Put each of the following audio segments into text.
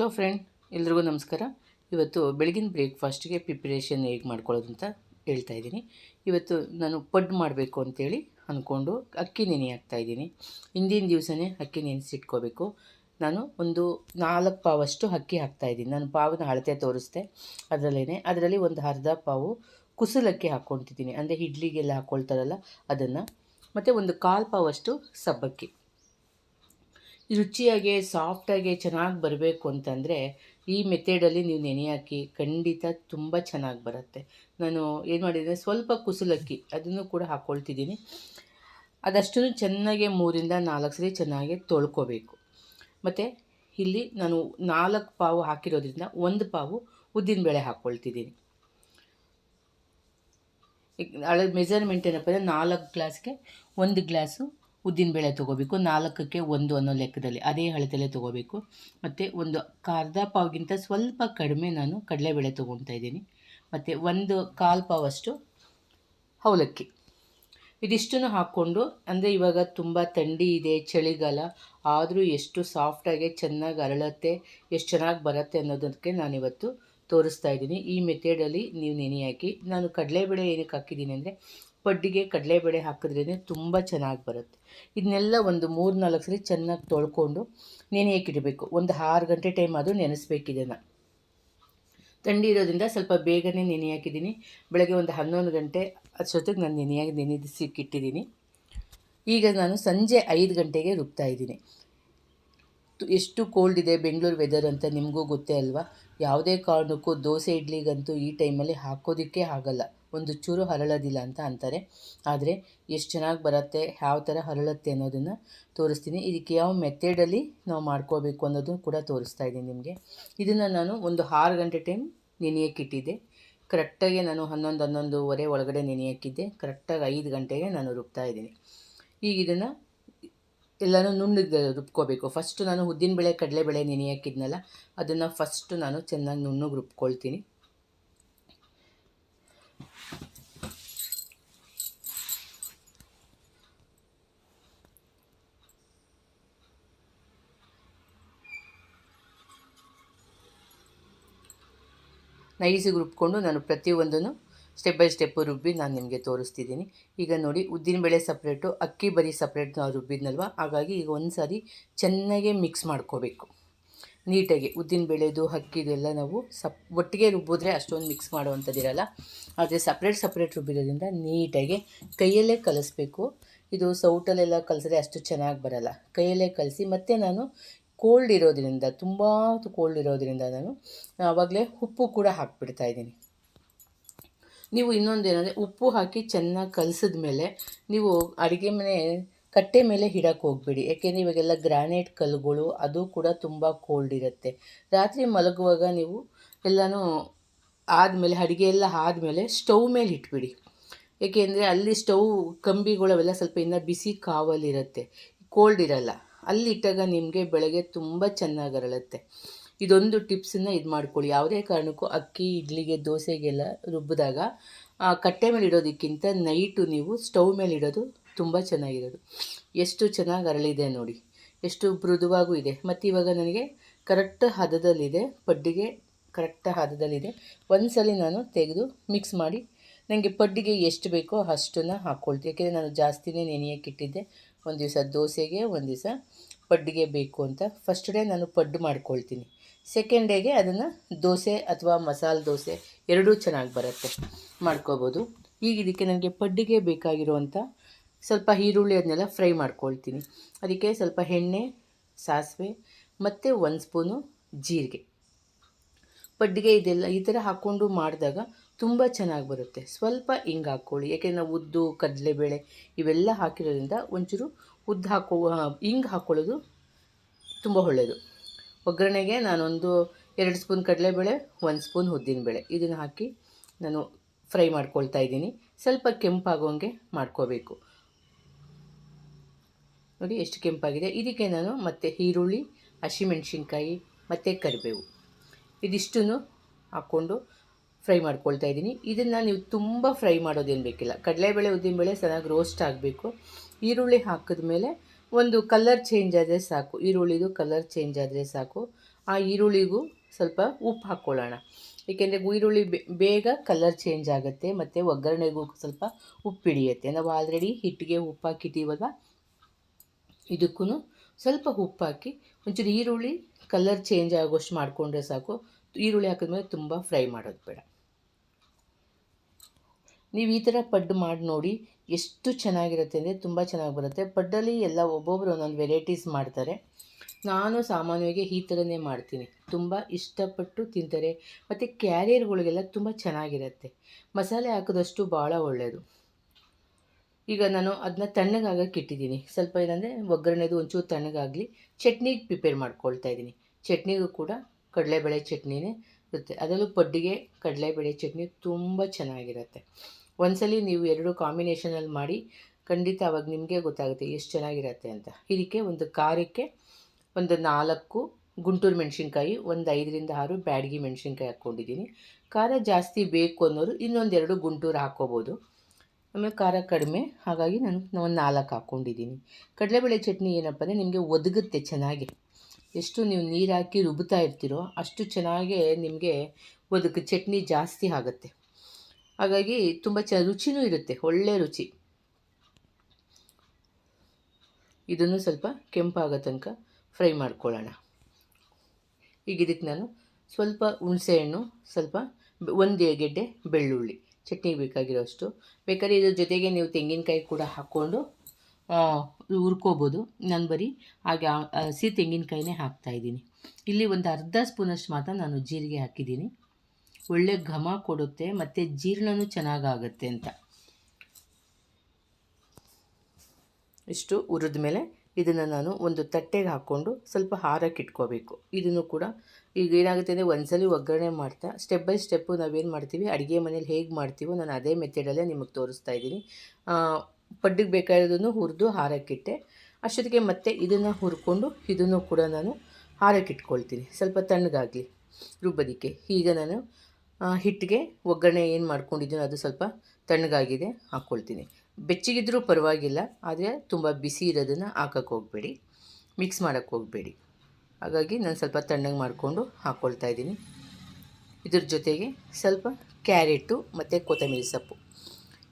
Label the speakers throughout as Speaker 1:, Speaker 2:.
Speaker 1: Hello friend ಎಲ್ರಿಗೂ ನಮಸ್ಕಾರ. ಇವತ್ತು ಬೆಳಗಿನ ಬ್ರೇಕ್ಫಾಸ್ಟ್ಗೆ ಪ್ರಿಪ್ರೇಷನ್ ಹೇಗೆ ಮಾಡ್ಕೊಳ್ಳೋದು ಅಂತ ಹೇಳ್ತಾ ಇದ್ದೀನಿ. ಇವತ್ತು ನಾನು ಪಡ್ ಮಾಡಬೇಕು ಅಂತೇಳಿ ಅಂದ್ಕೊಂಡು ಅಕ್ಕಿ ನೆನೆ ಹಾಕ್ತಾಯಿದ್ದೀನಿ ಹಿಂದಿನ ದಿವಸನೇ ಅಕ್ಕಿ ನೆನೆಸಿಟ್ಕೋಬೇಕು. ನಾನು ಒಂದು ನಾಲ್ಕು ಪಾವಷ್ಟು ಅಕ್ಕಿ ಹಾಕ್ತಾಯಿದ್ದೀನಿ ನಾನು ಪಾವನ ಅಳತೆ ತೋರಿಸ್ದೆ ಅದರಲ್ಲೇ ಅದರಲ್ಲಿ ಒಂದು ಅರ್ಧ ಪಾವು ಕುಸಲಕ್ಕಿ ಹಾಕ್ಕೊತಿದ್ದೀನಿ ಅಂದರೆ ಇಡ್ಲಿಗೆಲ್ಲ ಹಾಕ್ಕೊಳ್ತಾರಲ್ಲ ಅದನ್ನು. ಮತ್ತು ಒಂದು ಕಾಲು ಪಾವಷ್ಟು ಸಬ್ಬಕ್ಕಿ. ರುಚಿಯಾಗಿ, ಸಾಫ್ಟಾಗಿ ಚೆನ್ನಾಗಿ ಬರಬೇಕು ಅಂತಂದರೆ ಈ ಮೆಥಡಲ್ಲಿ ನೀವು ನೆನೆ ಹಾಕಿ ಖಂಡಿತ ತುಂಬ ಚೆನ್ನಾಗಿ ಬರುತ್ತೆ. ನಾನು ಏನು ಮಾಡಿದ್ದೆ, ಸ್ವಲ್ಪ ಕುಸುಲಕ್ಕಿ ಅದನ್ನು ಕೂಡ ಹಾಕ್ಕೊಳ್ತಿದ್ದೀನಿ ಅದಷ್ಟು ಚೆನ್ನಾಗಿ ಮೂರಿಂದ ನಾಲ್ಕು ಸರಿ ಚೆನ್ನಾಗಿ ತೊಳ್ಕೊಬೇಕು. ಮತ್ತು ಇಲ್ಲಿ ನಾನು ನಾಲ್ಕು ಪಾವು ಹಾಕಿರೋದ್ರಿಂದ ಒಂದು ಪಾವು ಉದ್ದಿನಬೇಳೆ ಹಾಕ್ಕೊಳ್ತಿದ್ದೀನಿ ಮೆಜರ್ಮೆಂಟ್ ಏನಪ್ಪ ಅಂದರೆ ನಾಲ್ಕು ಗ್ಲಾಸ್ಗೆ ಒಂದು ಗ್ಲಾಸು ಉದ್ದಿನಬೇಳೆ ತೊಗೋಬೇಕು, ನಾಲ್ಕಕ್ಕೆ ಒಂದು ಅನ್ನೋ ಲೆಕ್ಕದಲ್ಲಿ ಅದೇ ಅಳತೆಲೆ ತೊಗೋಬೇಕು. ಮತ್ತು ಒಂದು ಅರ್ಧ ಪಾವ್ಗಿಂತ ಸ್ವಲ್ಪ ಕಡಿಮೆ ನಾನು ಕಡಲೆಬೇಳೆ ತೊಗೊತಾ ಇದ್ದೀನಿ. ಮತ್ತು ಒಂದು ಕಾಲು ಪಾವಷ್ಟು ಅವಲಕ್ಕಿ. ಇದಿಷ್ಟನ್ನು ಹಾಕ್ಕೊಂಡು, ಅಂದರೆ ಇವಾಗ ತುಂಬ ಥಂಡಿ ಇದೆ, ಚಳಿಗಾಲ, ಆದರೂ ಎಷ್ಟು ಸಾಫ್ಟಾಗಿ ಚೆನ್ನಾಗಿ ಅರಳತ್ತೆ, ಎಷ್ಟು ಚೆನ್ನಾಗಿ ಬರುತ್ತೆ ಅನ್ನೋದಕ್ಕೆ ನಾನಿವತ್ತು ತೋರಿಸ್ತಾ ಇದ್ದೀನಿ. ಈ ಮೆಥಡಲ್ಲಿ ನೀವು ನೆನೆ ಹಾಕಿ ನಾನು ಕಡಲೆಬೇಳೆ ಏನಕ್ಕೆ ಹಾಕಿದ್ದೀನಿ ಅಂದರೆ ಪಡ್ಡಿಗೆ ಕಡಲೆಬೇಳೆ ಹಾಕಿದ್ರೇ ತುಂಬ ಚೆನ್ನಾಗಿ ಬರುತ್ತೆ. ಇದನ್ನೆಲ್ಲ ಒಂದು ಮೂರು ನಾಲ್ಕು ಸರಿ ಚೆನ್ನಾಗಿ ತೊಳ್ಕೊಂಡು ನೆನೆಯಕ್ಕಿಡಬೇಕು ಒಂದು ಆರು ಗಂಟೆ ಟೈಮ್ ಅದು ನೆನೆಸ್ಬೇಕು ಇದನ್ನು. ಥಂಡಿ ಇರೋದ್ರಿಂದ ಸ್ವಲ್ಪ ಬೇಗನೆ ನೆನೆ ಹಾಕಿದ್ದೀನಿ. ಬೆಳಗ್ಗೆ ಒಂದು ಹನ್ನೊಂದು ಗಂಟೆ ಅಷ್ಟೊತ್ತಿಗೆ ನಾನು ನೆನೆಯಾಗಿ ನೆನೆಸಿಕ್ಕಿಟ್ಟಿದ್ದೀನಿ ಈಗ ನಾನು ಸಂಜೆ ಐದು ಗಂಟೆಗೆ ರುಬ್ತಾ ಇದ್ದೀನಿ. ಎಷ್ಟು ಕೋಲ್ಡ್ ಇದೆ ಬೆಂಗಳೂರು ವೆದರ್ ಅಂತ ನಿಮಗೂ ಗೊತ್ತೇ ಅಲ್ವಾ? ಯಾವುದೇ ಕಾರಣಕ್ಕೂ ದೋಸೆ ಇಡ್ಲಿಗಂತೂ ಈ ಟೈಮಲ್ಲಿ ಹಾಕೋದಕ್ಕೆ ಆಗಲ್ಲ. ಒಂದು ಚೂರು ಹರಳೋದಿಲ್ಲ ಅಂತ ಅಂತಾರೆ. ಆದರೆ ಎಷ್ಟು ಚೆನ್ನಾಗಿ ಬರುತ್ತೆ, ಯಾವ ಥರ ಹರಳುತ್ತೆ ಅನ್ನೋದನ್ನು ತೋರಿಸ್ತೀನಿ. ಇದಕ್ಕೆ ಯಾವ ಮೆಥಡಲ್ಲಿ ನಾವು ಮಾಡ್ಕೋಬೇಕು ಅನ್ನೋದನ್ನು ಕೂಡ ತೋರಿಸ್ತಾ ಇದ್ದೀನಿ ನಿಮಗೆ. ಇದನ್ನು ನಾನು ಒಂದು ಆರು ಗಂಟೆ ಟೈಮ್ ನೆನೆಯಕ್ಕಿಟ್ಟಿದ್ದೆ ಕರೆಕ್ಟಾಗಿ ನಾನು ಹನ್ನೊಂದು, ಹನ್ನೊಂದುವರೆ ಒಳಗಡೆ ನೆನೆಯಕ್ಕಿದ್ದೆ ಕರೆಕ್ಟಾಗಿ ಐದು ಗಂಟೆಗೆ ನಾನು ರುಬ್ತಾ ಇದ್ದೀನಿ. ಈಗ ಇದನ್ನು ಎಲ್ಲನೂ ನುಣ್ಣಗೆ ರುಬ್ಕೋಬೇಕು. ಫಸ್ಟು ನಾನು ಉದ್ದಿನಬೇಳೆ ಕಡಲೆಬೇಳೆ ಬೆಳೆ ನೆನೆಯಕ್ಕಿದ್ನಲ್ಲ ಅದನ್ನು ಫಸ್ಟು ನಾನು ಚೆನ್ನಾಗಿ ನುಣ್ಣಗೆ ರುಬ್ಕೊಳ್ತೀನಿ. ನೈಸಿಗೆ ರುಬ್ಕೊಂಡು ನಾನು ಪ್ರತಿಯೊಂದನ್ನು ಸ್ಟೆಪ್ ಬೈ ಸ್ಟೆಪ್ಪು ರುಬ್ಬಿ ನಾನು ನಿಮಗೆ ತೋರಿಸ್ತಿದ್ದೀನಿ. ಈಗ ನೋಡಿ ಉದ್ದಿನಬೇಳೆ ಸಪ್ರೇಟು ಅಕ್ಕಿ ಬರೀ ಸಪ್ರೇಟ್ ನಾವು ರುಬ್ಬಿದ್ನಲ್ವ? ಹಾಗಾಗಿ ಈಗ ಒಂದು ಸಾರಿ ಚೆನ್ನಾಗೆ ಮಿಕ್ಸ್ ಮಾಡ್ಕೋಬೇಕು. ನೀಟಾಗಿ ಉದ್ದಿನಬೇಳೆದು ಅಕ್ಕಿದು ಎಲ್ಲ ನಾವು ಸಪ್, ಒಟ್ಟಿಗೆ ರುಬ್ಬಿದ್ರೆ ಅಷ್ಟೊಂದು ಮಿಕ್ಸ್ ಮಾಡುವಂಥದ್ದಿರಲ್ಲ. ಆದರೆ ಸಪ್ರೇಟ್ ಸಪ್ರೇಟ್ ರುಬ್ಬಿರೋದ್ರಿಂದ ನೀಟಾಗಿ ಕೈಯಲ್ಲೇ ಕಲಿಸ್ಬೇಕು. ಇದು ಸೌಟಲ್ಲೆಲ್ಲ ಕಲಿಸಿದ್ರೆ ಅಷ್ಟು ಚೆನ್ನಾಗಿ ಬರಲ್ಲ. ಕೈಯಲ್ಲೇ ಕಲಿಸಿ ಮತ್ತು ನಾನು ಕೋಲ್ಡ್ ಇರೋದ್ರಿಂದ, ತುಂಬ ಕೋಲ್ಡ್ ಇರೋದ್ರಿಂದ ನಾನು ಆವಾಗಲೇ ಉಪ್ಪು ಕೂಡ ಹಾಕ್ಬಿಡ್ತಾ ಇದ್ದೀನಿ. ನೀವು ಇನ್ನೊಂದು ಏನಂದರೆ, ಉಪ್ಪು ಹಾಕಿ ಚೆನ್ನಾಗಿ ಕಲಸಿದ ಮೇಲೆ ನೀವು ಅಡುಗೆ ಮನೆ, ಕಟ್ಟೆ ಮೇಲೆ ಇಡಕ್ಕೆ ಹೋಗಬೇಡಿ. ಯಾಕೆಂದರೆ ಇವಾಗೆಲ್ಲ ಗ್ರಾನೈಟ್ ಕಲ್ಲುಗಳು, ಅದು ಕೂಡ ತುಂಬ ಕೋಲ್ಡ್ ಇರುತ್ತೆ. ರಾತ್ರಿ ಮಲಗುವಾಗ ನೀವು ಎಲ್ಲನೂ ಆದಮೇಲೆ, ಅಡುಗೆ ಎಲ್ಲ ಆದಮೇಲೆ ಸ್ಟವ್ ಮೇಲೆ ಇಟ್ಬಿಡಿ. ಏಕೆಂದರೆ ಅಲ್ಲಿ ಸ್ಟವ್, ಕಂಬಿಗಳು ಅವೆಲ್ಲ ಸ್ವಲ್ಪ ಇನ್ನೂ ಬಿಸಿ ಕಾವಲಿರುತ್ತೆ ಕೋಲ್ಡ್ ಇರಲ್ಲ. ಅಲ್ಲಿ ಇಟ್ಟಾಗ ನಿಮಗೆ ಬೆಳಗ್ಗೆ ತುಂಬ ಚೆನ್ನಾಗಿ ಅರಳುತ್ತೆ. ಇದೊಂದು ಟಿಪ್ಸನ್ನು ಇದು ಮಾಡ್ಕೊಳ್ಳಿ. ಯಾವುದೇ ಕಾರಣಕ್ಕೂ ಅಕ್ಕಿ, ಇಡ್ಲಿಗೆ, ದೋಸೆಗೆಲ್ಲ ರುಬ್ಬಿದಾಗ ಕಟ್ಟೆ ಮೇಲೆ ಇಡೋದಕ್ಕಿಂತ ನೈಟು ನೀವು ಸ್ಟವ್ ಮೇಲೆ ಇಡೋದು ತುಂಬ ಚೆನ್ನಾಗಿರೋದು. ಎಷ್ಟು ಚೆನ್ನಾಗಿ ಅರಳಿದೆ ನೋಡಿ. ಎಷ್ಟು ಮೃದುವಾಗೂ ಇದೆ. ಮತ್ತು ಇವಾಗ ನನಗೆ ಕರೆಕ್ಟ್ ಹದದಲ್ಲಿದೆ, ಪಡ್ಡಿಗೆ ಕರೆಕ್ಟ್ ಹದದಲ್ಲಿದೆ. ಒಂದು ಸಲ ನಾನು ತೆಗೆದು ಮಿಕ್ಸ್ ಮಾಡಿ ನನಗೆ ಪಡ್ಡಿಗೆ ಎಷ್ಟು ಬೇಕೋ ಅಷ್ಟನ್ನು ಹಾಕ್ಕೊಳ್ತೀನಿ. ಯಾಕೆಂದರೆ ನಾನು ಜಾಸ್ತಿನೇ ನೆನೆಯೋಕ್ಕಿಟ್ಟಿದ್ದೆ ಒಂದು ದಿವಸ ದೋಸೆಗೆ, ಒಂದು ದಿವಸ ಪಡ್ಡಿಗೆ ಬೇಕು ಅಂತ ಫಸ್ಟ್ ಡೇ ನಾನು ಪಡ್ಡು ಮಾಡ್ಕೊಳ್ತೀನಿ. ಸೆಕೆಂಡ್ ಡೇಗೆ ಅದನ್ನು ದೋಸೆ ಅಥವಾ ಮಸಾಲೆ ದೋಸೆ ಎರಡೂ ಚೆನ್ನಾಗಿ ಬರುತ್ತೆ. ಮಾಡ್ಕೋಬೋದು. ಈಗ ಇದಕ್ಕೆ ನನಗೆ ಪಡ್ಡಿಗೆ ಬೇಕಾಗಿರುವಂಥ ಸ್ವಲ್ಪ ಈರುಳ್ಳಿ ಅದನ್ನೆಲ್ಲ ಫ್ರೈ ಮಾಡ್ಕೊಳ್ತೀನಿ. ಅದಕ್ಕೆ ಸ್ವಲ್ಪ ಎಣ್ಣೆ, ಸಾಸಿವೆ ಮತ್ತು ಒಂದು ಸ್ಪೂನು ಜೀರಿಗೆ. ಪಡ್ಡಿಗೆ ಇದೆಲ್ಲ ಈ ಥರ ಹಾಕ್ಕೊಂಡು ಮಾಡಿದಾಗ ತುಂಬ ಚೆನ್ನಾಗಿ ಬರುತ್ತೆ. ಸ್ವಲ್ಪ ಹಿಂಗೆ ಹಾಕ್ಕೊಳ್ಳಿ. ಯಾಕೆಂದರೆ ನಾವು ಉದ್ದು, ಕಡಲೆಬೇಳೆ ಇವೆಲ್ಲ ಹಾಕಿರೋದ್ರಿಂದ ಒಂಚೂರು ಉದ್ದು ಹಾಕೋ ಹಿಂಗೆ ಹಾಕ್ಕೊಳ್ಳೋದು ತುಂಬ ಒಳ್ಳೆಯದು ಒಗ್ಗರಣೆಗೆ ನಾನೊಂದು ಎರಡು ಸ್ಪೂನ್ ಕಡಲೆಬೇಳೆ, ಒಂದು ಸ್ಪೂನ್ ಉದ್ದಿನಬೇಳೆ ಇದನ್ನು ಹಾಕಿ ನಾನು ಫ್ರೈ ಮಾಡ್ಕೊಳ್ತಾ ಇದ್ದೀನಿ. ಸ್ವಲ್ಪ ಕೆಂಪಾಗೋಂಗೆ ಮಾಡ್ಕೋಬೇಕು. ನೋಡಿ, ಎಷ್ಟು ಕೆಂಪಾಗಿದೆ. ಇದಕ್ಕೆ ನಾನು ಮತ್ತೆ ಈರುಳ್ಳಿ, ಹಸಿಮೆಣ್ಸಿನ್ಕಾಯಿ, ಮತ್ತು ಕರಿಬೇವು. ಇದಿಷ್ಟನ್ನು ಹಾಕ್ಕೊಂಡು ಫ್ರೈ ಮಾಡ್ಕೊಳ್ತಾ ಇದ್ದೀನಿ. ಇದನ್ನು ನೀವು ತುಂಬ ಫ್ರೈ ಮಾಡೋದೇನು ಬೇಕಿಲ್ಲ. ಕಡಲೆಬೇಳೆ ಉದ್ದಿನಬೇಳೆ ಚೆನ್ನಾಗಿ ರೋಸ್ಟ್ ಆಗಬೇಕು. ಈರುಳ್ಳಿ ಹಾಕಿದ ಮೇಲೆ ಒಂದು ಕಲರ್ ಚೇಂಜ್ ಆದರೆ ಸಾಕು. ಈರುಳ್ಳಿದು ಕಲರ್ ಚೇಂಜ್ ಆದರೆ ಸಾಕು. ಆ ಈರುಳ್ಳಿಗೂ ಸ್ವಲ್ಪ ಉಪ್ಪು ಹಾಕ್ಕೊಳ್ಳೋಣ ಏಕೆಂದರೆ ಈರುಳ್ಳಿ ಬೇಗ ಕಲರ್ ಚೇಂಜ್ ಆಗುತ್ತೆ ಮತ್ತು ಒಗ್ಗರಣೆಗೂ ಸ್ವಲ್ಪ ಉಪ್ಪು ಹಿಡಿಯುತ್ತೆ. ನಾವು ಆಲ್ರೆಡಿ ಹಿಟ್ಟಿಗೆ ಉಪ್ಪು ಹಾಕಿದ್ದೀವಲ್ಲ ಇದಕ್ಕೂ ಸ್ವಲ್ಪ ಉಪ್ಪು ಹಾಕಿ ಒಂಚೂರು ಈರುಳ್ಳಿ ಕಲರ್ ಚೇಂಜ್ ಆಗೋಷ್ಟು ಮಾಡಿಕೊಂಡ್ರೆ ಸಾಕು. ಈರುಳ್ಳಿ ಹಾಕಿದ್ಮೇಲೆ ತುಂಬ ಫ್ರೈ ಮಾಡೋದು ಬೇಡ. ನೀವು ಈ ಥರ ಪಡ್ಡು ಮಾಡಿ ನೋಡಿ ಎಷ್ಟು ಚೆನ್ನಾಗಿರುತ್ತೆ ಅಂದರೆ ತುಂಬ ಚೆನ್ನಾಗಿ ಬರುತ್ತೆ. ಪಡ್ಡಲ್ಲಿ ಎಲ್ಲ ಒಬ್ಬೊಬ್ಬರು ಒಂದೊಂದು ವೆರೈಟೀಸ್ ಮಾಡ್ತಾರೆ. ನಾನು ಸಾಮಾನ್ಯವಾಗಿ ಈ ಥರನೇ ಮಾಡ್ತೀನಿ. ತುಂಬ ಇಷ್ಟಪಟ್ಟು ತಿಂತಾರೆ. ಮತ್ತು ಕ್ಯಾರಿಯರ್ಗಳಿಗೆಲ್ಲ ತುಂಬ ಚೆನ್ನಾಗಿರುತ್ತೆ. ಮಸಾಲೆ ಹಾಕಿದಷ್ಟು ಭಾಳ ಒಳ್ಳೆಯದು ಈಗ ನಾನು ಅದನ್ನ ತಣ್ಣಗಾಗಕ್ಕೆ ಇಟ್ಟಿದ್ದೀನಿ. ಸ್ವಲ್ಪ ಏನಂದರೆ ಒಗ್ಗರಣೆದು ಒಂಚೂರು ತಣ್ಣಗಾಗಲಿ ಚಟ್ನಿಗೆ ಪ್ರಿಪೇರ್ ಮಾಡ್ಕೊಳ್ತಾ ಇದ್ದೀನಿ. ಚಟ್ನಿಗೂ ಕೂಡ ಕಡಲೆಬೇಳೆ ಚಟ್ನಿನೇ ಇರುತ್ತೆ. ಅದರಲ್ಲೂ ಪಡ್ಡಿಗೆ ಕಡಲೆಬೇಳೆ ಚಟ್ನಿ ತುಂಬ ಚೆನ್ನಾಗಿರುತ್ತೆ. ಒಂದ್ಸಲಿ ನೀವು ಎರಡು ಕಾಂಬಿನೇಷನಲ್ಲಿ ಮಾಡಿ, ಖಂಡಿತ ಅವಾಗ ನಿಮಗೆ ಗೊತ್ತಾಗುತ್ತೆ ಎಷ್ಟು ಚೆನ್ನಾಗಿರುತ್ತೆ ಅಂತ. ಇದಕ್ಕೆ ಒಂದು ಖಾರಕ್ಕೆ ಒಂದು ನಾಲ್ಕು ಗುಂಟೂರು ಮೆಣಸಿನ್ಕಾಯಿ, ಒಂದು ಐದರಿಂದ ಆರು ಬ್ಯಾಡಗಿ ಮೆಣಸಿನ್ಕಾಯಿ ಹಾಕ್ಕೊಂಡಿದ್ದೀನಿ. ಖಾರ ಜಾಸ್ತಿ ಬೇಕು ಅನ್ನೋರು ಇನ್ನೊಂದೆರಡು ಗುಂಟೂರು ಹಾಕ್ಕೋಬೋದು. ಆಮೇಲೆ ಖಾರ ಕಡಿಮೆ, ಹಾಗಾಗಿ ನಾನು ಒಂದು ನಾಲ್ಕು ಹಾಕ್ಕೊಂಡಿದ್ದೀನಿ. ಕಡಲೆಬೇಳೆ ಚಟ್ನಿ ಏನಪ್ಪ ಅಂದರೆ ನಿಮಗೆ ಒದಗುತ್ತೆ ಚೆನ್ನಾಗಿ. ಎಷ್ಟು ನೀವು ನೀರು ಹಾಕಿ ರುಬ್ತಾ ಇರ್ತೀರೋ ಅಷ್ಟು ಚೆನ್ನಾಗೇ ನಿಮಗೆ ಒದಗ, ಚಟ್ನಿ ಜಾಸ್ತಿ ಆಗುತ್ತೆ. ಹಾಗಾಗಿ ತುಂಬ ಚ ರುಚಿನೂ ಇರುತ್ತೆ, ಒಳ್ಳೆ ರುಚಿ. ಇದನ್ನು ಸ್ವಲ್ಪ ಕೆಂಪಾಗೋ ತನಕ ಫ್ರೈ ಮಾಡ್ಕೊಳ್ಳೋಣ. ಈಗ ಇದಕ್ಕೆ ನಾನು ಸ್ವಲ್ಪ ಹುಣಸೆಹಣ್ಣು ಸ್ವಲ್ಪ ಒಂದು ಗೆಡ್ಡೆ ಬೆಳ್ಳುಳ್ಳಿ. ಚಟ್ನಿಗೆ ಬೇಕಾಗಿರೋಷ್ಟು. ಬೇಕಾದ್ರೆ ಇದ್ರ ಜೊತೆಗೆ ನೀವು ತೆಂಗಿನಕಾಯಿ ಕೂಡ ಹಾಕ್ಕೊಂಡು ಹುರ್ಕೋಬೋದು. ನಾನು ಬರೀ ಹಾಗೆ ಹಸಿ ತೆಂಗಿನಕಾಯಿನೇ ಹಾಕ್ತಾಯಿದ್ದೀನಿ ಇಲ್ಲಿ ಒಂದು ಅರ್ಧ ಸ್ಪೂನಷ್ಟು ಮಾತ್ರ ನಾನು ಜೀರಿಗೆ ಹಾಕಿದ್ದೀನಿ. ಒಳ್ಳೆ ಘಮ ಕೊಡುತ್ತೆ, ಮತ್ತು ಜೀರ್ಣನೂ ಚೆನ್ನಾಗಾಗುತ್ತೆ ಅಂತ. ಇಷ್ಟು ಹುರಿದ ಮೇಲೆ ಇದನ್ನು ನಾನು ಒಂದು ತಟ್ಟೆಗೆ ಹಾಕ್ಕೊಂಡು ಸ್ವಲ್ಪ ಹಾರಕ್ಕೆ ಇಟ್ಕೋಬೇಕು. ಇದನ್ನು ಕೂಡ ಈಗ ಏನಾಗುತ್ತೆ ಅಂದರೆ ಒಂದ್ಸಲಿ ಒಗ್ಗರಣೆ ಮಾಡ್ತಾ ಸ್ಟೆಪ್ ಬೈ ಸ್ಟೆಪ್ಪು ನಾವೇನು ಮಾಡ್ತೀವಿ, ಅಡುಗೆ ಮನೇಲಿ ಹೇಗೆ ಮಾಡ್ತೀವೋ ನಾನು ಅದೇ ಮೆಥಡಲ್ಲೇ ನಿಮಗೆ ತೋರಿಸ್ತಾ ಇದ್ದೀನಿ. ಪಡ್ಡಿಗೆ ಬೇಕಾಗಿರೋದನ್ನು ಹುರಿದು ಹಾರಕ್ಕಿಟ್ಟೆ ಅಷ್ಟೊತ್ತಿಗೆ ಮತ್ತೆ ಇದನ್ನು ಹುರ್ಕೊಂಡು ಇದನ್ನು ಕೂಡ ನಾನು ಹಾರಕ್ಕಿಟ್ಕೊಳ್ತೀನಿ ಸ್ವಲ್ಪ ತಣ್ಣಗಾಗಲಿ ರುಬ್ಬೋದಕ್ಕೆ. ಈಗ ನಾನು ಹಿಟ್ಟಿಗೆ ಒಗ್ಗರಣೆ ಏನು ಮಾಡ್ಕೊಂಡಿದ್ದೀನೋ ಅದು ಸ್ವಲ್ಪ ತಣ್ಣಗಾಗಿದೆ, ಹಾಕ್ಕೊಳ್ತೀನಿ. ಬೆಚ್ಚಗಿದ್ರೂ ಪರವಾಗಿಲ್ಲ, ಆದರೆ ತುಂಬ ಬಿಸಿ ಇರೋದನ್ನು ಹಾಕಕ್ಕೆ ಹೋಗಬೇಡಿ. ಮಿಕ್ಸ್ ಮಾಡೋಕ್ಕೆ ಹೋಗಬೇಡಿ. ಹಾಗಾಗಿ ನಾನು ಸ್ವಲ್ಪ ತಣ್ಣಗೆ ಮಾಡಿಕೊಂಡು ಹಾಕ್ಕೊಳ್ತಾ ಇದ್ದೀನಿ. ಇದ್ರ ಜೊತೆಗೆ ಸ್ವಲ್ಪ ಕ್ಯಾರೆಟು ಮತ್ತು ಕೊತ್ತಂಬರಿ ಸೊಪ್ಪು.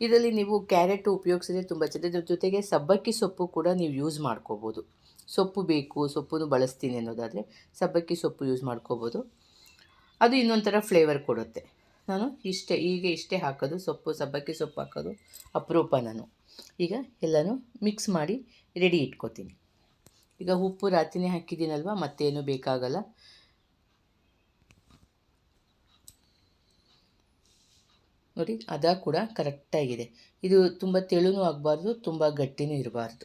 Speaker 1: ಇದರಲ್ಲಿ ನೀವು ಕ್ಯಾರೆಟು ಉಪಯೋಗಿಸಿದ್ರೆ ತುಂಬ ಚೆನ್ನಾಗಿ ಇದ್ರ ಜೊತೆಗೆ ಸಬ್ಬಕ್ಕಿ ಸೊಪ್ಪು ಕೂಡ ನೀವು ಯೂಸ್ ಮಾಡ್ಕೋಬೋದು. ಸೊಪ್ಪು ಬೇಕು ಸೊಪ್ಪು ಬಳಸ್ತೀನಿ ಅನ್ನೋದಾದರೆ ಸಬ್ಬಕ್ಕಿ ಸೊಪ್ಪು ಯೂಸ್ ಮಾಡ್ಕೋಬೋದು. ಅದು ಇನ್ನೊಂಥರ ಫ್ಲೇವರ್ ಕೊಡುತ್ತೆ. ನಾನು ಇಷ್ಟೇ ಈಗ ಇಷ್ಟೇ ಹಾಕೋದು, ಸೊಪ್ಪು, ಸಬ್ಬಕ್ಕಿ ಸೊಪ್ಪು ಹಾಕೋದು ಅಪರೂಪ ನಾನು. ಈಗ ಎಲ್ಲನೂ ಮಿಕ್ಸ್ ಮಾಡಿ ರೆಡಿ ಇಟ್ಕೋತೀನಿ. ಈಗ ಉಪ್ಪು ರಾತ್ರಿನೇ ಹಾಕಿದ್ದೀನಲ್ವ, ಮತ್ತೇನು ಬೇಕಾಗಲ್ಲ. ನೋಡಿ, ಅದ ಕೂಡ ಕರೆಕ್ಟಾಗಿದೆ ಇದು ತುಂಬ ತೆಳುನೂ ಆಗಬಾರ್ದು, ತುಂಬ ಗಟ್ಟಿನೂ ಇರಬಾರ್ದು.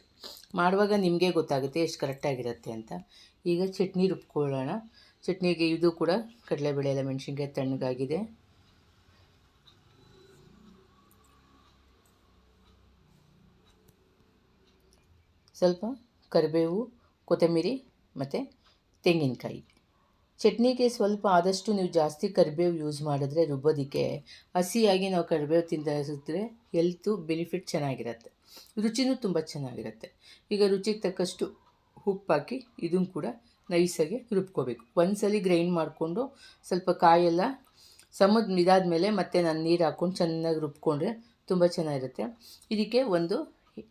Speaker 1: ಮಾಡುವಾಗ ನಿಮಗೆ ಗೊತ್ತಾಗುತ್ತೆ ಎಷ್ಟು ಕರೆಕ್ಟಾಗಿರುತ್ತೆ ಅಂತ. ಈಗ ಚಟ್ನಿ ರುಬ್ಕೊಳ್ಳೋಣ. ಚಟ್ನಿಗೆ ಇದು ಕೂಡ ಕಡಲೆಬೇಳೆ ಎಲ್ಲ ಮೆಣಸಿನ್ಕಾಯಿ ತಣ್ಣಗಾಗಿದೆ. ಸ್ವಲ್ಪ ಕರಿಬೇವು, ಕೊತ್ತಂಬರಿ ಮತ್ತು ತೆಂಗಿನಕಾಯಿ. ಚಟ್ನಿಗೆ ಸ್ವಲ್ಪ ಆದಷ್ಟು ನೀವು ಜಾಸ್ತಿ ಕರಿಬೇವು ಯೂಸ್ ಮಾಡಿದ್ರೆ ರುಬ್ಬೋದಕ್ಕೆ ಹಸಿಯಾಗಿ ನಾವು ಕರಿಬೇವು ತಿಂದರೆ ಹೆಲ್ತು ಬೆನಿಫಿಟ್ ಚೆನ್ನಾಗಿರುತ್ತೆ. ರುಚಿನೂ ತುಂಬ ಚೆನ್ನಾಗಿರುತ್ತೆ. ಈಗ ರುಚಿಗೆ ತಕ್ಕಷ್ಟು ಉಪ್ಪಾಕಿ ಇದನ್ನು ಕೂಡ ನೈಸಾಗಿ ರುಬ್ಕೋಬೇಕು. ಒಂದ್ಸಲಿ ಗ್ರೈಂಡ್ ಮಾಡಿಕೊಂಡು ಸ್ವಲ್ಪ ಕಾಯೆಲ್ಲ ಸಮದ್ ಇದಾದ ಮೇಲೆ ಮತ್ತೆ ನಾನು ನೀರು ಹಾಕ್ಕೊಂಡು ಚೆನ್ನಾಗಿ ರುಬ್ಕೊಂಡ್ರೆ ತುಂಬ ಚೆನ್ನಾಗಿರುತ್ತೆ. ಇದಕ್ಕೆ ಒಂದು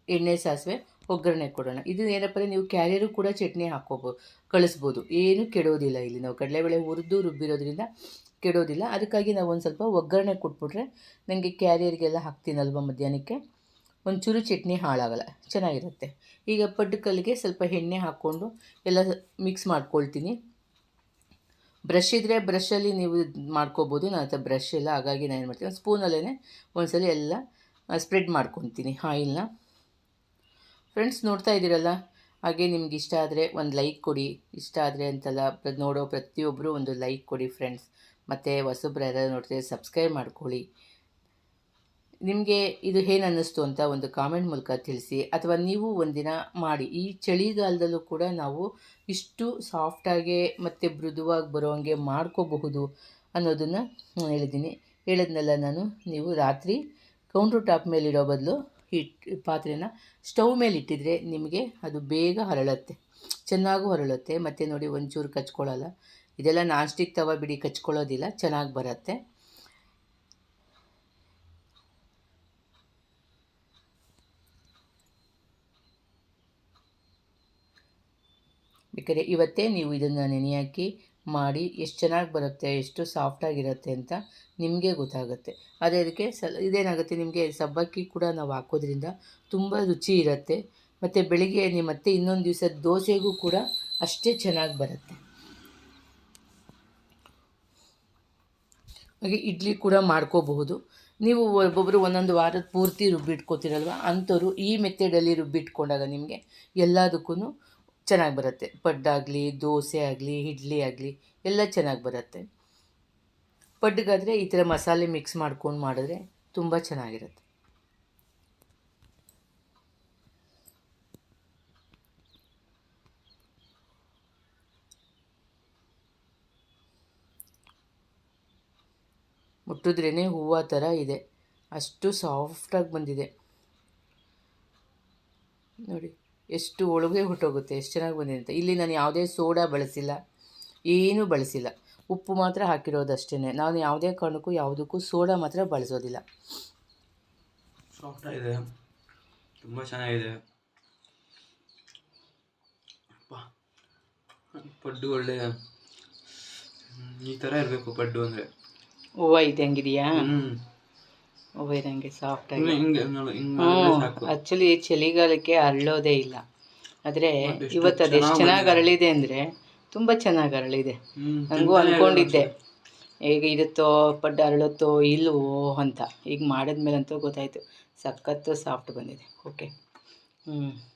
Speaker 1: ಎಣ್ಣೆ ಸಾಸಿವೆ, ಒಗ್ಗರಣೆ ಕೊಡೋಣ. ಇದು ಏನಪ್ಪ ಅಂದರೆ ನೀವು ಕ್ಯಾರಿಯರು ಕೂಡ ಚಟ್ನಿ ಹಾಕೋಬೋದು ಕಳಿಸ್ಬೋದು. ಏನೂ ಕೆಡೋದಿಲ್ಲ ಇಲ್ಲಿ. ನಾವು ಕಡಲೆಬೇಳೆ ಹುರಿದು ರುಬ್ಬಿರೋದ್ರಿಂದ ಕೆಡೋದಿಲ್ಲ. ಅದಕ್ಕಾಗಿ ನಾವು ಒಂದು ಸ್ವಲ್ಪ ಒಗ್ಗರಣೆ ಕೊಟ್ಬಿಟ್ರೆ ನನಗೆ ಕ್ಯಾರಿಯರ್ಗೆಲ್ಲ ಹಾಕ್ತೀನಲ್ವ ಮಧ್ಯಾಹ್ನಕ್ಕೆ? ಒಂಚೂರು ಚಟ್ನಿ ಹಾಳಾಗಲ್ಲ, ಚೆನ್ನಾಗಿರುತ್ತೆ. ಈಗ ಪಡ್ಡು ಸ್ವಲ್ಪ ಎಣ್ಣೆ ಹಾಕ್ಕೊಂಡು ಎಲ್ಲ ಮಿಕ್ಸ್ ಮಾಡ್ಕೊಳ್ತೀನಿ. ಬ್ರಷ್ ಇದ್ದರೆ ಬ್ರಷಲ್ಲಿ ನೀವು ಮಾಡ್ಕೋಬೋದು ನನ್ನ ಹತ್ರ ಬ್ರಷ್ ಇಲ್ಲ ಹಾಗಾಗಿ ನಾನು ಏನು ಮಾಡ್ತೀನಿ ಸ್ಪೂನಲ್ಲೇ ಒಂದ್ಸಲ ಎಲ್ಲ ಸ್ಪ್ರೆಡ್ ಮಾಡ್ಕೊತೀನಿ ಆಯಿಲ್ನ ಫ್ರೆಂಡ್ಸ್ ನೋಡ್ತಾ ಇದ್ದೀರಲ್ಲ, ಹಾಗೆ ನಿಮ್ಗೆ ಇಷ್ಟ ಆದರೆ ಒಂದು ಲೈಕ್ ಕೊಡಿ. ಇಷ್ಟ ಆದರೆ ಅಂತಲ್ಲ ನೋಡೋ ಪ್ರತಿಯೊಬ್ಬರು ಒಂದು ಲೈಕ್ ಕೊಡಿ ಫ್ರೆಂಡ್ಸ್ ಮತ್ತು ಹೊಸಬ್ರು ಯಾರು ನೋಡ್ತಾರೆ ಸಬ್ಸ್ಕ್ರೈಬ್ ಮಾಡ್ಕೊಳ್ಳಿ. ನಿಮಗೆ ಇದು ಏನು ಅನ್ನಿಸ್ತು ಅಂತ ಒಂದು ಕಾಮೆಂಟ್ ಮೂಲಕ ತಿಳಿಸಿ, ಅಥವಾ ನೀವು ಒಂದಿನ ಮಾಡಿ. ಈ ಚಳಿಗಾಲದಲ್ಲೂ ಕೂಡ ನಾವು ಇಷ್ಟು ಸಾಫ್ಟಾಗೆ ಮತ್ತು ಮೃದುವಾಗಿ ಹಾಗೆ ಮಾಡ್ಕೋಬಹುದು ಅನ್ನೋದನ್ನು ಹೇಳಿದ್ದೀನಿ. ಹೇಳಿದ್ನೆಲ್ಲ ನಾನು ನೀವು ರಾತ್ರಿ ಕೌಂಟರ್ ಟಾಪ್ ಮೇಲಿಡೋ ಬದಲು ಇಟ್ ಪಾತ್ರೆನ ಸ್ಟವ್ ಮೇಲೆ ಇಟ್ಟಿದ್ರೆ ನಿಮಗೆ ಅದು ಬೇಗ ಹರಳುತ್ತೆ. ಚೆನ್ನಾಗೂ ಹರಳುತ್ತೆ. ಮತ್ತು ನೋಡಿ ಒಂಚೂರು ಕಚ್ಕೊಳ್ಳಲ್ಲ. ಇದೆಲ್ಲ ನಾನ್ ಸ್ಟಿಕ್ ತವ ಬಿಡಿ ಕಚ್ಕೊಳ್ಳೋದಿಲ್ಲ. ಚೆನ್ನಾಗಿ ಬರುತ್ತೆ. ಬೇಕಾದ್ರೆ ಇವತ್ತೇ ನೀವು ಇದನ್ನು ನೆನೆಯಾಕಿ ಮಾಡಿ ಎಷ್ಟು ಚೆನ್ನಾಗಿ ಬರುತ್ತೆ, ಎಷ್ಟು ಸಾಫ್ಟಾಗಿರುತ್ತೆ ಅಂತ ನಿಮಗೆ ಗೊತ್ತಾಗುತ್ತೆ. ಅದೇ ಅದಕ್ಕೆ ಸ, ಇದೇನಾಗುತ್ತೆ ನಿಮಗೆ, ಸಬ್ಬಕ್ಕಿ ಕೂಡ ನಾವು ಹಾಕೋದ್ರಿಂದ ತುಂಬ ರುಚಿ ಇರುತ್ತೆ. ಮತ್ತು ಬೆಳಿಗ್ಗೆ ನೀವು ಮತ್ತೆ ಇನ್ನೊಂದು ದಿವಸ ದೋಸೆಗೂ ಕೂಡ ಅಷ್ಟೇ ಚೆನ್ನಾಗಿ ಬರುತ್ತೆ. ಹಾಗೆ ಇಡ್ಲಿ ಕೂಡ ಮಾಡ್ಕೋಬಹುದು. ನೀವು ಒಬ್ಬೊಬ್ಬರು ಒಂದೊಂದು ವಾರದ ಪೂರ್ತಿ ರುಬ್ಬಿಟ್ಕೋತೀರಲ್ವ ಅಂಥವ್ರು ಈ ಮೆಥಡಲ್ಲಿ ರುಬ್ಬಿಟ್ಕೊಂಡಾಗ ನಿಮಗೆ ಎಲ್ಲದಕ್ಕೂ ಚೆನ್ನಾಗಿ ಬರುತ್ತೆ. ಪಡ್ಡಾಗಲಿ ದೋಸೆ ಆಗಲಿ, ಇಡ್ಲಿ ಆಗಲಿ, ಎಲ್ಲ ಚೆನ್ನಾಗಿ ಬರುತ್ತೆ. ಪಡ್ಡಿಗಾದರೆ ಈ ಥರ ಮಸಾಲೆ ಮಿಕ್ಸ್ ಮಾಡ್ಕೊಂಡು ಮಾಡಿದ್ರೆ ತುಂಬ ಚೆನ್ನಾಗಿರುತ್ತೆ. ಮುಟ್ಟಿದ್ರೇ ಹೂವು ಥರ ಇದೆ. ಅಷ್ಟು ಸಾಫ್ಟಾಗಿ ಬಂದಿದೆ. ನೋಡಿ. ಎಷ್ಟು ಒಳಗೆ ಹೊಟ್ಟೋಗುತ್ತೆ ಎಷ್ಟು ಚೆನ್ನಾಗಿ ಬಂದಿದೆ ಅಂತ ಇಲ್ಲಿ ನಾನು ಯಾವುದೇ ಸೋಡಾ ಬಳಸಿಲ್ಲ ಏನೂ ಬಳಸಿಲ್ಲ. ಉಪ್ಪು ಮಾತ್ರ ಹಾಕಿರೋದಷ್ಟೇ ನಾನು ಯಾವುದೇ ಕಾರಣಕ್ಕೂ ಯಾವುದಕ್ಕೂ ಸೋಡಾ ಮಾತ್ರ ಬಳಸೋದಿಲ್ಲ.
Speaker 2: ತುಂಬ ಚೆನ್ನಾಗಿದೆ. ಪಡ್ಡು ಒಳ್ಳೆ ಈ ಥರ ಇರಬೇಕು ಪಡ್ಡು ಅಂದರೆ.
Speaker 1: ಹೂವು ಇದೆ
Speaker 2: ಹಂಗಿದೆಯಾ?
Speaker 1: ಹೂವು ಇದ್ದಂಗೆ ಸಾಫ್ಟ್
Speaker 2: ಹಿಂಗೆ ಹಿಂಗೆ ನೋಡು, ಹಿಂಗೆ ಮಾಡಿದ್ರೆ
Speaker 1: ಹ್ಞೂ
Speaker 2: ಸಾಕು.
Speaker 1: ಆ್ಯಕ್ಚುಲಿ ಚಳಿಗಾಲಕ್ಕೆ ಅರಳೋದೇ ಇಲ್ಲ. ಆದರೆ ಇವತ್ತು ಅದೆಷ್ಟು
Speaker 2: ಎಷ್ಟು
Speaker 1: ಚೆನ್ನಾಗಿ ಅರಳಿದೆ ಅಂದರೆ ತುಂಬ ಚೆನ್ನಾಗಿ ಅರಳಿದೆ. ನನಗೂ
Speaker 2: ಅನ್ಕೊಂಡಿದ್ದೆ.
Speaker 1: ಅಂದ್ಕೊಂಡಿದ್ದೆ ಈಗ ಇರುತ್ತೋ ಪಡ್ಡು ಅರಳುತ್ತೋ ಇಲ್ವೋ ಅಂತ. ಈಗ ಮಾಡಿದ್ಮೇಲಂತೂ ಗೊತ್ತಾಯಿತು. ಸಖತ್ತು ಸಾಫ್ಟ್ ಬಂದಿದೆ. ಓಕೆ ಹ್ಞೂ